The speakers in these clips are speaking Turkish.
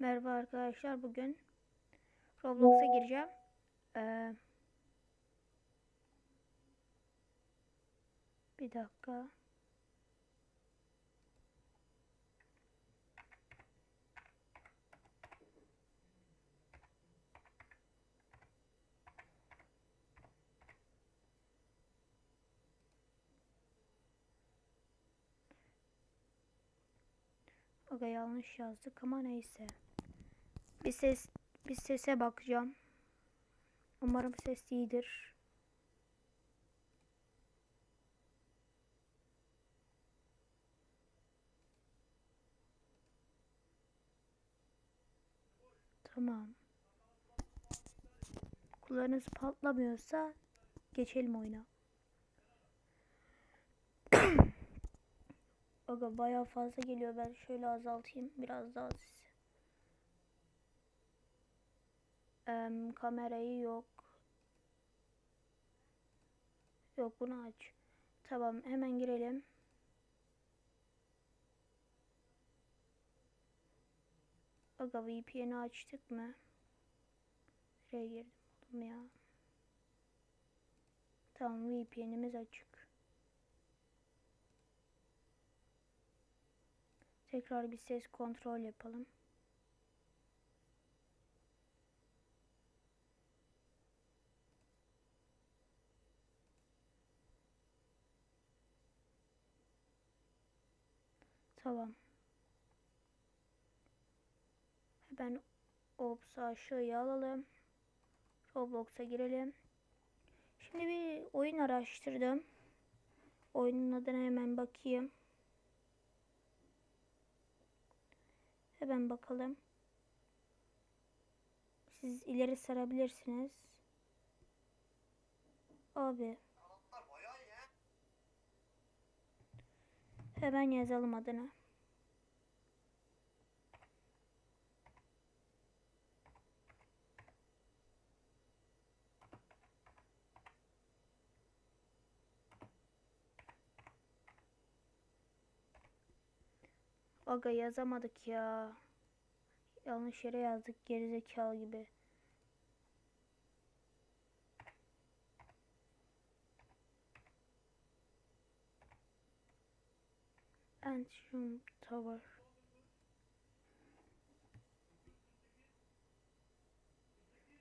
Merhaba arkadaşlar. Bugün Roblox'a gireceğim. Ee, bir dakika. Aga yanlış yazdık ama neyse. Bir ses bir sese bakacağım. Umarım ses iyidir. Tamam. Kulağınız patlamıyorsa geçelim oyuna. Aga bayağı fazla geliyor. Ben şöyle azaltayım. Biraz daha Em, kamerayı yok. Yok bunu aç. Tamam hemen girelim. Aga VPN'i açtık mı? Nereye girdim oğlum ya? Tamam VPN'imiz açık. Tekrar bir ses kontrol yapalım. Tamam. Hemen Ops'u aşağıya alalım. Roblox'a girelim. Şimdi bir oyun araştırdım. Oyunun adına hemen bakayım. Hemen bakalım. Siz ileri sarabilirsiniz. Abi. Hemen yazalım adını. Aga yazamadık ya. Yanlış yere yazdık gerizekalı gibi. Ancient Tower.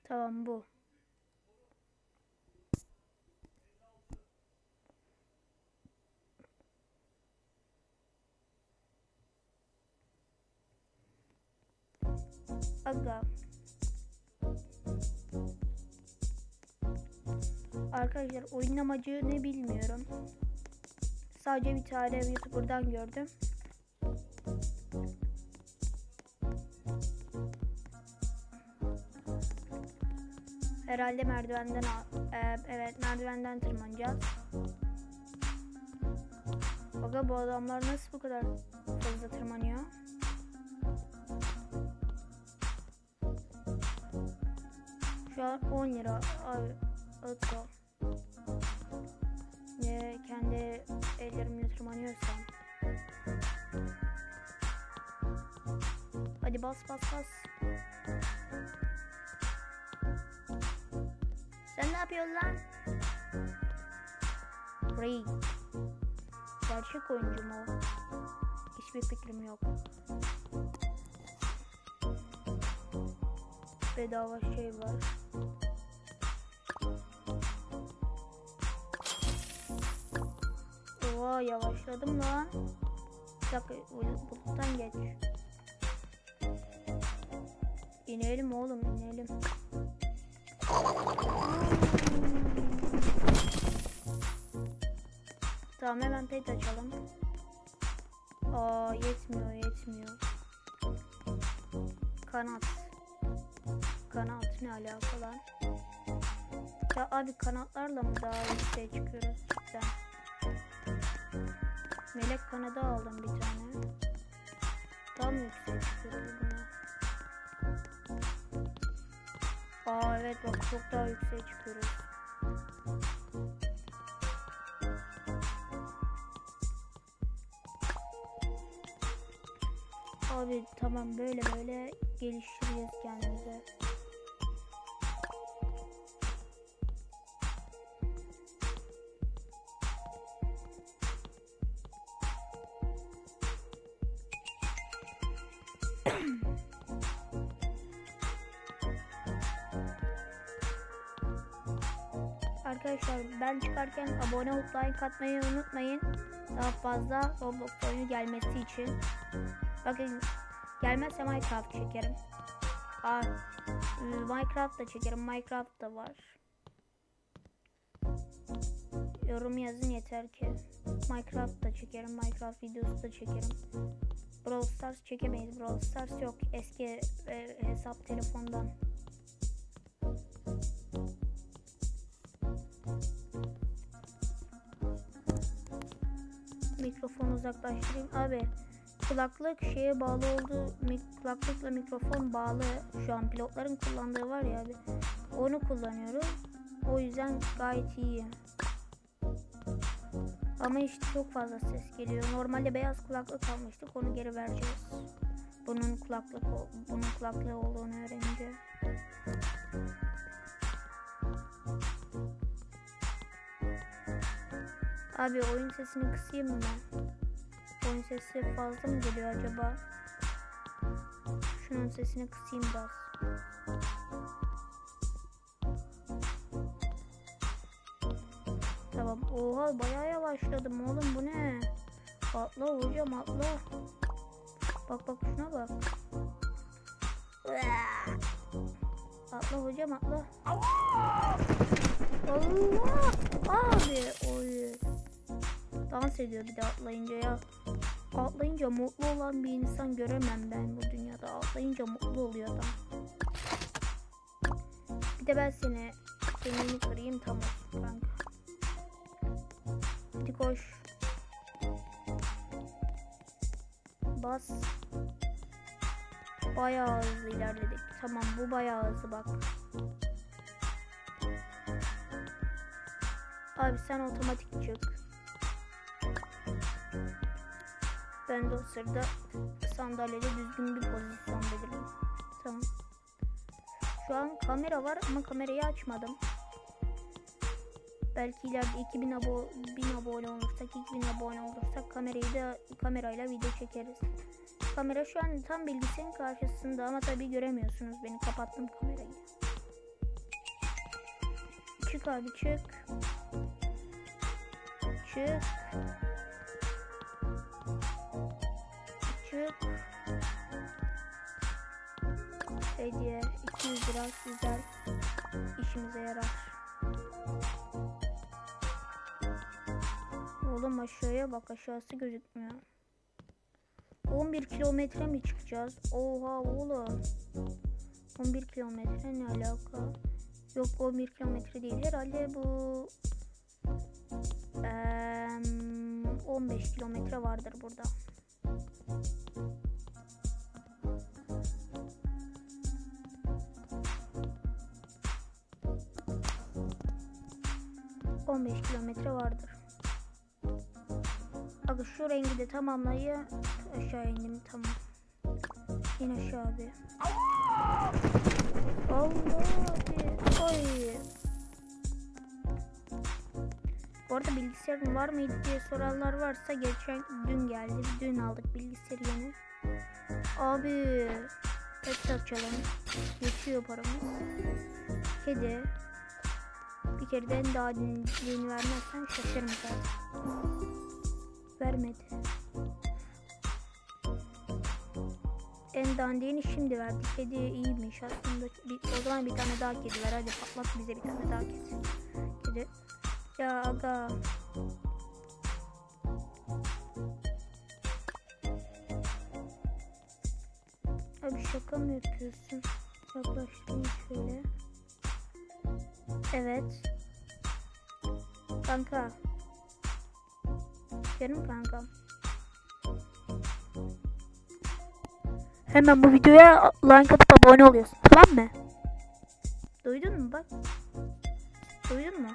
Tamam bu. Aga. Arkadaşlar oyun amacı ne bilmiyorum. Sadece bir tane YouTuber'dan gördüm. Herhalde merdivenden e, evet merdivenden tırmanacağız. Aga bu adamlar nasıl bu kadar hızlı tırmanıyor? Şu an 10 lira atla. Ne kendi ellerimle tırmanıyorsam. Hadi bas bas bas. Sen ne yapıyorsun lan? Ray. Gerçek oyuncu mu? Hiçbir fikrim yok. Bedava şey var. Oha yavaşladım lan. Bir dakika bu- buluttan geç. İnelim oğlum inelim. Tamam hemen pet açalım. Aa yetmiyor yetmiyor. Kanat. Kanat ne alaka lan? Ya abi kanatlarla mı daha yükseğe çıkıyoruz cidden? Melek kanadı aldım bir tane. Daha mı yükseğe çıkıyoruz buna? Aa evet bak çok daha yükseğe çıkıyoruz. Abi tamam böyle böyle geliştireceğiz kendimize. Çıkarken abone olup like atmayı unutmayın. Daha fazla Roblox oyunu gelmesi için. Bakın gelmezse Minecraft çekerim. Aa, Minecraft da çekerim. Minecraft da var. Yorum yazın yeter ki. Minecraft da çekerim. Minecraft videosu da çekerim. Brawl Stars çekemeyiz. Brawl Stars yok. Eski e, hesap telefondan. Mikrofonu uzaklaştırayım. Abi kulaklık şeye bağlı oldu. Kulaklıkla mikrofon bağlı. Şu an pilotların kullandığı var ya abi. Onu kullanıyorum. O yüzden gayet iyi. Ama işte çok fazla ses geliyor. Normalde beyaz kulaklık almıştık. Onu geri vereceğiz. Bunun kulaklık bunun kulaklığı olduğunu öğrenince. Abi oyun sesini kısayım mı ben? Oyun sesi fazla mı geliyor acaba? Şunun sesini kısayım biraz. Tamam. Oha bayağı yavaşladım oğlum bu ne? Atla hocam atla. Bak bak şuna bak. Atla hocam atla. Allah! Abi oy. Dans ediyor bir de atlayınca ya. Atlayınca mutlu olan bir insan göremem ben bu dünyada. Atlayınca mutlu oluyor adam. Bir de ben seni kemiğini kırayım tam olsun kanka. Hadi koş. Bas. Bayağı hızlı ilerledik. Tamam bu bayağı hızlı bak. Abi sen otomatik çık. Ben de o sırada sandalyede düzgün bir pozisyon belirleyeyim. Tamam. Şu an kamera var ama kamerayı açmadım. Belki ileride 2000 abo 1000 abone olursak, 2000 abone olursak kamerayı da kamerayla video çekeriz. Kamera şu an tam bilgisayarın karşısında ama tabii göremiyorsunuz. Beni kapattım kamerayı. Çık abi çık. Çık. Hediye 200 lira güzel. İşimize yarar. Oğlum aşağıya bak aşağısı gözükmüyor. 11 kilometre mi çıkacağız? Oha oğlum. 11 kilometre ne alaka? Yok 11 kilometre değil. Herhalde bu eee, 15 kilometre vardır burada. On beş kilometre vardır. Abi şu rengi de tamamlayı aşağı indim tamam. İn aşağı abi. Allah abi. Oy. Bu arada bilgisayarın var mıydı diye soranlar varsa geçen dün geldi. Dün aldık bilgisayarı yeni. Abi pet açalım. Geçiyor paramız. Kedi. Bir kere de en daha dinliğini vermezsen şaşırırım zaten. Vermedi. En dandiğini şimdi verdi. Kedi iyiymiş aslında. Bir, o zaman bir tane daha kedi ver. Hadi patlat bize bir tane daha kedi. Kedi. Ya aga. Abi şaka mı yapıyorsun? Yaklaştım şöyle. Evet. Kanka. Canım kankam. Hemen bu videoya like atıp abone oluyorsun. Tamam mı? Duydun mu bak? Duydun mu?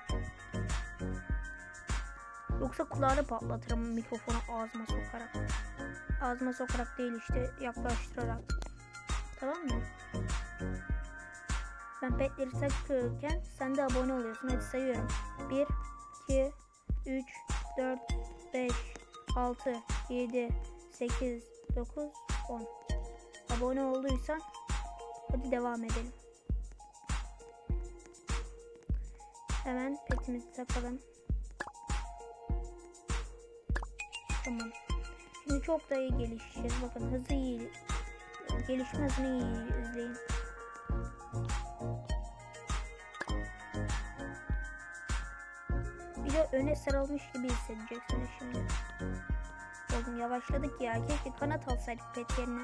Yoksa kulağını patlatırım mikrofonu ağzıma sokarak. ağzıma sokarak değil işte yaklaştırarak. Tamam mı? Ben petleri takırken sen de abone oluyorsun. Hadi sayıyorum. 1, 2, 3, 4, 5, 6, 7, 8, 9, 10. Abone olduysan hadi devam edelim. Hemen petimizi takalım. Tamam. Şimdi çok da iyi gelişeceğiz. Bakın hızı iyi. Gelişme hızını iyi izleyin. Öne sarılmış gibi hissedeceksiniz şimdi. Oğlum yavaşladık ya. Keşke kanat alsaydık pet yerine.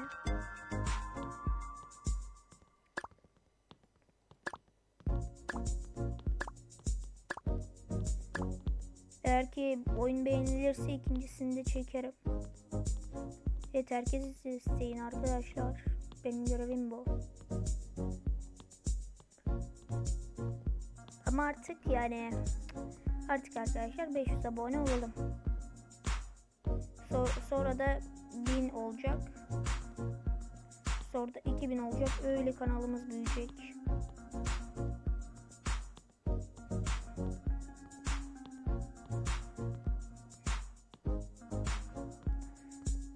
Eğer ki oyun beğenilirse ikincisini de çekerim. Evet herkes isteyin arkadaşlar. Benim görevim bu. Ama artık yani artık arkadaşlar 500 abone olalım. So- sonra da 1000 olacak. Sonra da 2000 olacak. Öyle kanalımız büyüyecek.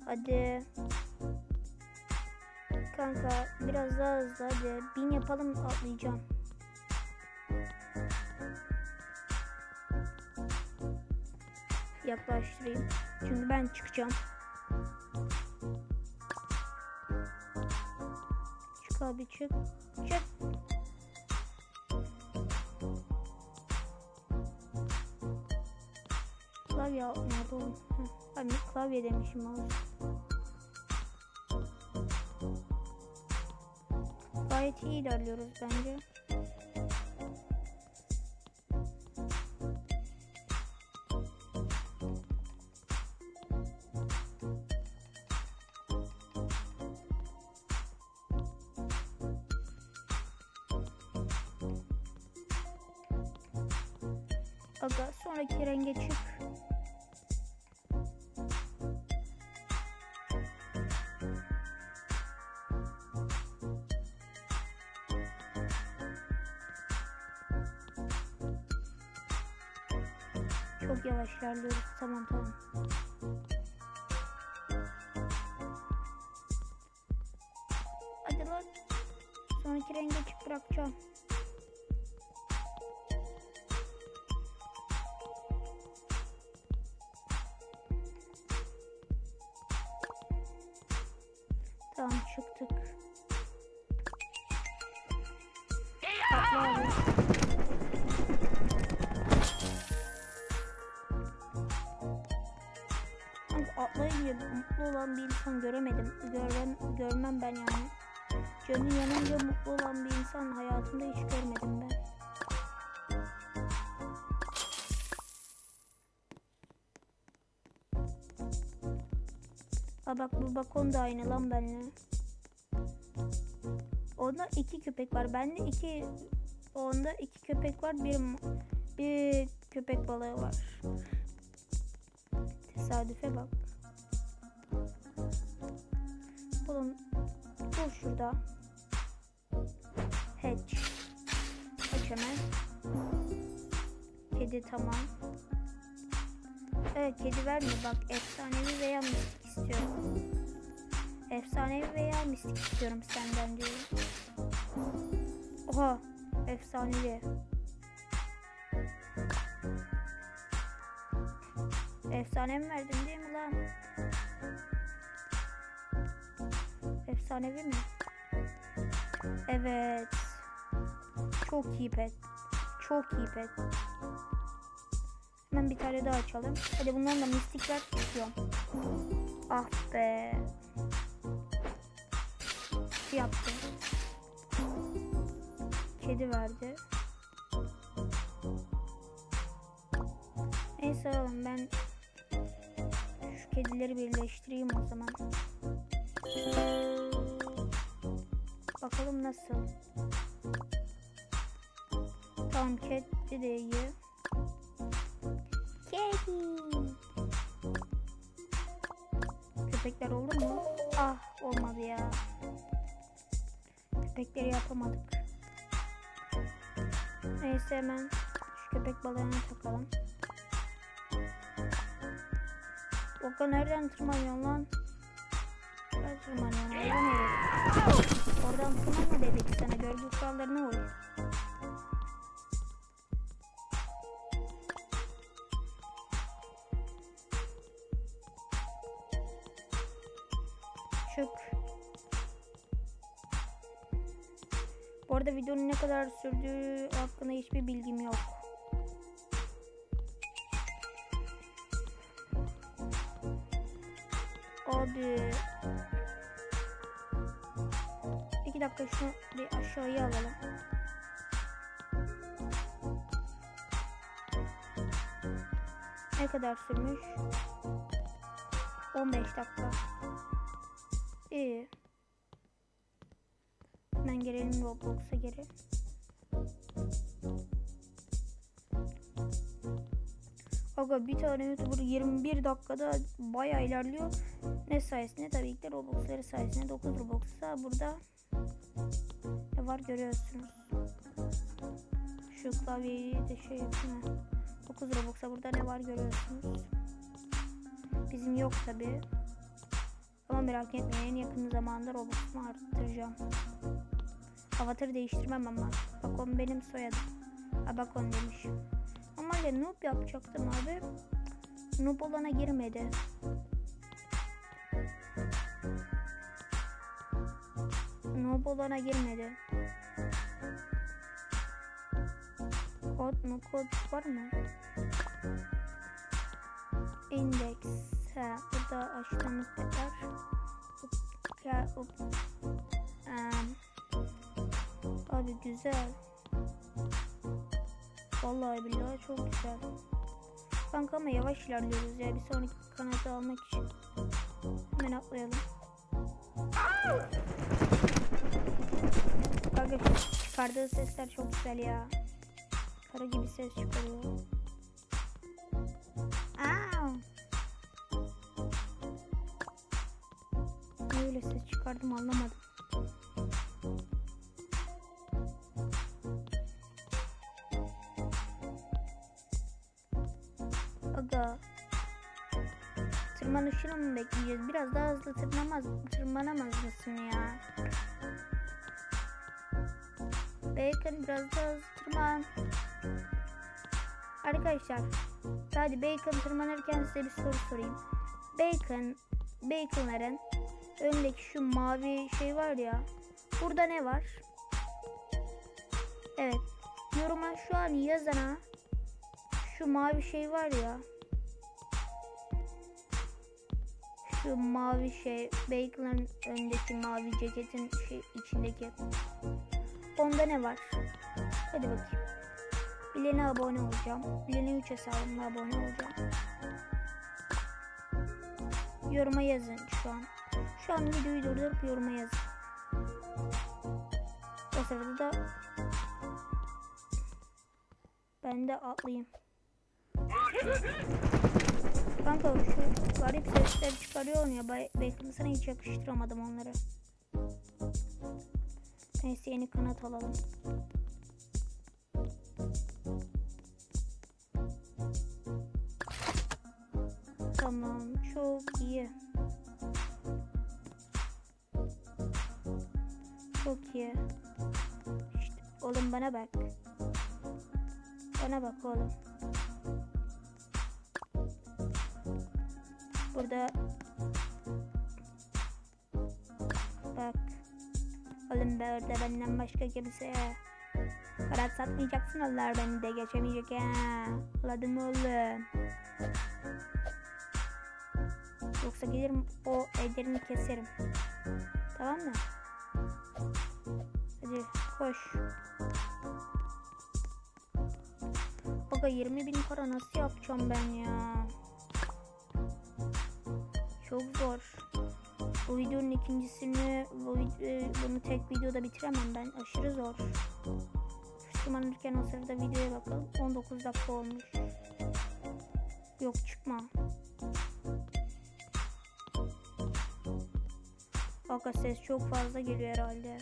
Hadi. Kanka biraz daha hızlı hadi. Bin yapalım atlayacağım. Yaklaştırayım. Çünkü ben çıkacağım. Çık abi çık. Çık. Klavye nerede oğlum? Ben klavye demişim abi. Gayet iyi ilerliyoruz bence. Aga sonraki renge çık. Çok yavaş ilerliyoruz. Tamam tamam. Çıktık. Kanka atlayınca mutlu olan bir insan göremedim. Görmem, görmem ben yani. Canı yanınca mutlu olan bir insan hayatımda hiç görmedim ben. Aa bak bu bakon da aynı lan benimle. Onda iki köpek var. Bende iki onda iki köpek var. Bir bir köpek balığı var. Tesadüfe bak. Oğlum dur şurada. Hatch. Hatch hemen. Kedi tamam. Evet kedi vermiyor bak efsanevi veya mistik istiyorum. Efsanevi veya mistik istiyorum senden diyor. Oha efsanevi. Efsane mi verdin değil mi lan? Efsanevi mi? Evet. Çok iyi pet. Çok iyi pet. Hemen bir tane daha açalım. Hadi bundan da mistikler tutuyorum. Ah be. Şey yaptı. Kedi verdi. Neyse oğlum ben şu kedileri birleştireyim o zaman. Bakalım nasıl. Tamam kedi de iyi. Kedi. Köpekler olur mu? Ah olmadı ya. Köpekleri yapamadık. Neyse hemen şu köpek balığını takalım. Oka nereden tırmanıyorsun lan? Nereden tırmanıyorsun? Oradan? Oradan tırmanma dedik sana. Görgü kurallarına uy. Kadar sürdüğü hakkında hiçbir bilgim yok. Abi. İki dakika şunu bir aşağıya alalım. Ne kadar sürmüş? 15 dakika. İyi. Hemen gelelim Roblox'a geri. Aga bir tane YouTuber 21 dakikada bayağı ilerliyor. Ne sayesinde? Tabii ki de Robux'ları sayesinde 9 Robux'a burada ne var görüyorsunuz. Şu klavyeyi de şey yapayım. 9 Robux'a burada ne var görüyorsunuz. Bizim yok tabii. Ama merak etmeyin yakın zamanda Robux'umu arttıracağım. Avatarı değiştirmem ama. Bak on benim soyadım. Ha bak on demiş. Normalde noob yapacaktım abi. Noob olana girmedi. Noob olana girmedi. Kod mu? Kod var mı? Index. Ha, burada açtığımız tekrar. Ya. Um, abi güzel. Vallahi billahi çok güzel. Kanka ama yavaş ilerliyoruz ya. Bir sonraki kanadı almak için. Hemen atlayalım. Kanka çıkardığı sesler çok güzel ya. Kara gibi ses çıkarıyor. Aa! Niye öyle ses çıkardım anlamadım. Tırmanışını mı bekleyeceğiz? Biraz daha hızlı tırmanamaz, tırmanamaz mısın ya? Bacon biraz daha hızlı tırman. Arkadaşlar, hadi Bacon tırmanırken size bir soru sorayım. Bacon, Bacon'ların öndeki şu mavi şey var ya. Burada ne var? Evet. Yoruma şu an yazana şu mavi şey var ya. Şu mavi şey Bacon'ın öndeki mavi ceketin şey içindeki. Onda ne var? Hadi bakayım. Bilene abone olacağım. Bilene 3 hesabımla abone olacağım. Yoruma yazın şu an. Şu an videoyu durdurup yoruma yazın. O sırada da ben de atlayayım. Kanka şu garip sesler çıkarıyor ya. Belki sana hiç yakıştıramadım onları. Neyse yeni kanat alalım. Tamam çok iyi. Çok iyi. İşte oğlum bana bak. Bana bak oğlum. Burada bak. Oğlum be benden başka kimse Karat satmayacaksın onlar beni de geçemeyecek ha. Anladın mı oğlum? Yoksa gelirim o ellerini keserim. Tamam mı? Hadi koş. Aga 20 bin para nasıl yapacağım ben ya? Zor. Bu videonun ikincisini bu video, bunu tek videoda bitiremem ben. Aşırı zor. Tırmanırken o sırada videoya bakalım. 19 dakika olmuş. Yok çıkma. Kanka ses çok fazla geliyor herhalde.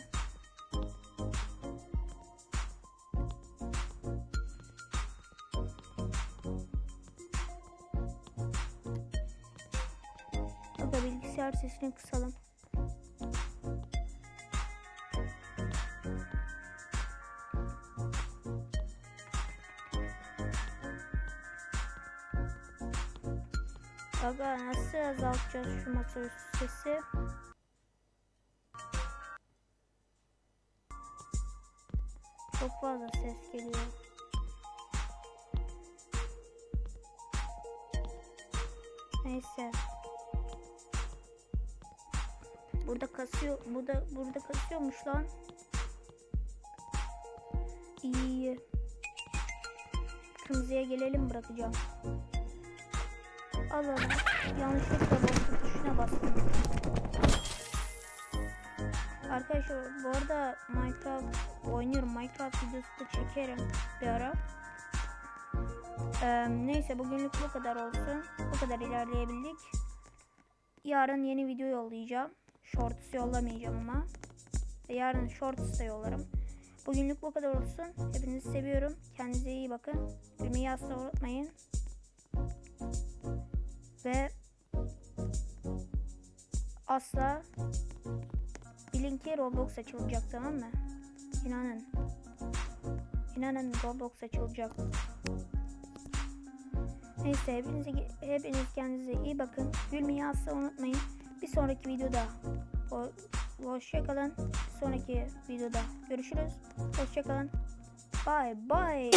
Sesini kısalım. Aga nasıl azaltacağız şu masaüstü sesi? Çok fazla ses geliyor. Neyse. Burada kasıyor. Burada burada kasıyormuş lan. İyi. Kırmızıya gelelim bırakacağım. Al onu. Yanlışlıkla bastım tuşuna bastım. Arkadaşlar bu arada Minecraft oynuyorum. Minecraft videosu da çekerim bir ara. Ee, neyse bugünlük bu kadar olsun. Bu kadar ilerleyebildik. Yarın yeni video yollayacağım. Shorts yollamayacağım ama. Yarın shorts da yollarım. Bugünlük bu kadar olsun. Hepinizi seviyorum. Kendinize iyi bakın. Gülmeyi asla unutmayın. Ve asla bilin ki Roblox açılacak tamam mı? İnanın. İnanın Roblox açılacak. Neyse hepinize, hepiniz kendinize iyi bakın. Gülmeyi asla unutmayın. Bir sonraki videoda ho- hoşçakalın. Bir sonraki videoda görüşürüz. Hoşçakalın. Bye bye.